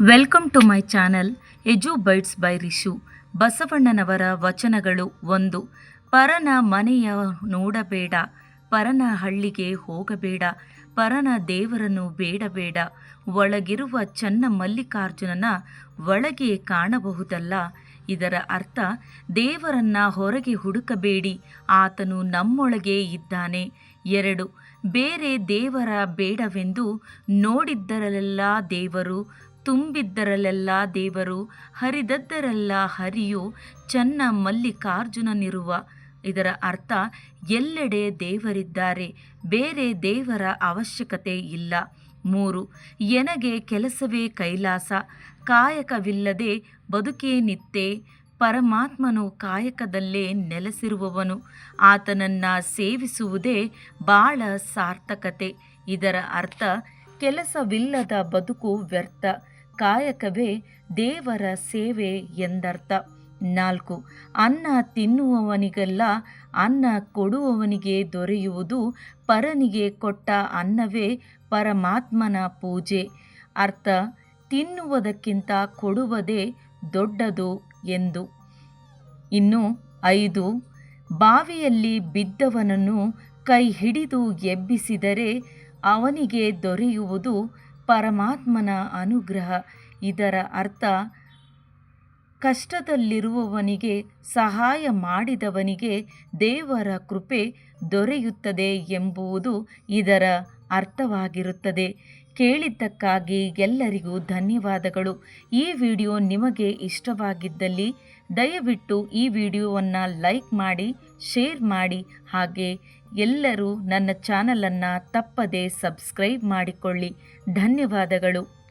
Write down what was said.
Welcome to my channel edu bytes by Rishu ಬಸವಣ್ಣನವರ ವಚನಗಳು ಒಂದು. ಪರನ ಮನೆಯ ನೋಡಬೇಡ, ಪರನ ಹಳ್ಳಿಗೆ ಹೋಗಬೇಡ, ಪರನ ದೇವರನ್ನು ಬೇಡಬೇಡ. ಒಳಗಿರುವ ಚನ್ನ ಮಲ್ಲಿಕಾರ್ಜುನನ ಒಳಗೆ ಕಾಣಬಹುದಲ್ಲ. ಇದರ ಅರ್ಥ, ದೇವರನ್ನ ಹೊರಗೆ ಹುಡುಕಬೇಡಿ, ಆತನು ನಮ್ಮೊಳಗೆ ಇದ್ದಾನೆ. ಎರಡು, ಬೇರೆ ದೇವರ ಬೇಡವೆಂದು ನೋಡಿದ್ದರಲ್ಲೆಲ್ಲ ದೇವರು ತುಂಬಿದ್ದರಲ್ಲೆಲ್ಲ ದೇವರು, ಹರಿದದ್ದರೆಲ್ಲ ಹರಿಯು ಚನ್ನ ಮಲ್ಲಿಕಾರ್ಜುನನಿರುವ. ಇದರ ಅರ್ಥ, ಎಲ್ಲೆಡೆ ದೇವರಿದ್ದಾರೆ, ಬೇರೆ ದೇವರ ಅವಶ್ಯಕತೆ ಇಲ್ಲ. ಮೂರು, ಎನಗೆ ಕೆಲಸವೇ ಕೈಲಾಸ, ಕಾಯಕವಿಲ್ಲದೆ ಬದುಕೇ ನಿತ್ತೆ ಪರಮಾತ್ಮನು ಕಾಯಕದಲ್ಲೇ ನೆಲೆಸಿರುವವನು, ಆತನನ್ನು ಸೇವಿಸುವುದೇ ಬಾಳ ಸಾರ್ಥಕತೆ. ಇದರ ಅರ್ಥ, ಕೆಲಸವಿಲ್ಲದ ಬದುಕು ವ್ಯರ್ಥ ಕಾಯಕವೇ ದೇವರ ಸೇವೆ ಎಂದರ್ಥ. ನಾಲ್ಕು, ಅನ್ನ ತಿನ್ನುವವನಿಗಲ್ಲ, ಅನ್ನ ಕೊಡುವವನಿಗೆ ದೊರೆಯುವುದು ಪರನಿಗೆ ಕೊಟ್ಟ ಅನ್ನವೇ ಪರಮಾತ್ಮನ ಪೂಜೆ. ಅರ್ಥ, ತಿನ್ನುವುದಕ್ಕಿಂತ ಕೊಡುವುದೇ ದೊಡ್ಡದು ಎಂದು. ಇನ್ನು ಐದು, ಬಾವಿಯಲ್ಲಿ ಬಿದ್ದವನನ್ನು ಕೈ ಹಿಡಿದು ಎಬ್ಬಿಸಿದರೆ ಅವನಿಗೆ ದೊರೆಯುವುದು ಪರಮಾತ್ಮನ ಅನುಗ್ರಹ. ಇದರ ಅರ್ಥ ಕಷ್ಟದಲ್ಲಿರುವವನಿಗೆ ಸಹಾಯ ಮಾಡಿದವನಿಗೆ ದೇವರ ಕೃಪೆ ದೊರೆಯುತ್ತದೆ ಎಂಬುವುದು ಇದರ ಅರ್ಥವಾಗಿರುತ್ತದೆ. ಕೇಳಿದ್ದಕ್ಕಾಗಿ ಎಲ್ಲರಿಗೂ ಧನ್ಯವಾದಗಳು. ಈ ವಿಡಿಯೋ ನಿಮಗೆ ಇಷ್ಟವಾಗಿದ್ದಲ್ಲಿ ದಯವಿಟ್ಟು ಈ ವಿಡಿಯೋವನ್ನು ಲೈಕ್ ಮಾಡಿ, ಶೇರ್ ಮಾಡಿ, ಹಾಗೆ ಎಲ್ಲರೂ ನನ್ನ ಚಾನಲನ್ನು ತಪ್ಪದೆ ಸಬ್ಸ್ಕ್ರೈಬ್ ಮಾಡಿಕೊಳ್ಳಿ. ಧನ್ಯವಾದಗಳು.